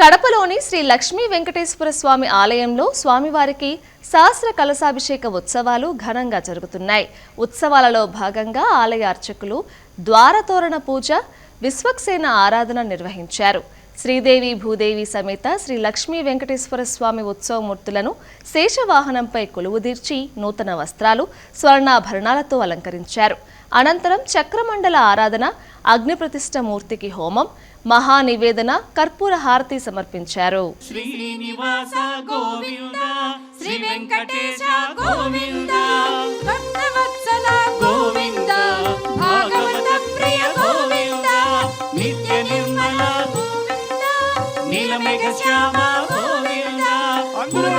కడపలోని శ్రీ లక్ష్మీ వెంకటేశ్వర స్వామి ఆలయంలో స్వామివారికి సహస్ర కలశాభిషేక ఉత్సవాలు ఘనంగా జరుగుతున్నాయి. ఉత్సవాలలో భాగంగా ఆలయ అర్చకులు ద్వారతోరణ పూజ విశ్వక్సేన ఆరాధన నిర్వహించారు. శ్రీదేవి భూదేవి సమేత శ్రీ లక్ష్మీ వెంకటేశ్వర స్వామి ఉత్సవమూర్తులను శేషవాహనంపై కొలువుదీర్చి నూతన వస్త్రాలు స్వర్ణాభరణాలతో అలంకరించారు. అనంతరం చక్రమండల ఆరాధన అగ్నిప్రతిష్ఠ మూర్తికి హోమం మహానివేదన కర్పూర హారతి సమర్పించారు. శ్రీనివాస గోవింద శ్రీ వెంకటేశ గోవింద. నీలమేఘ శ్యామ గోవింద పురుష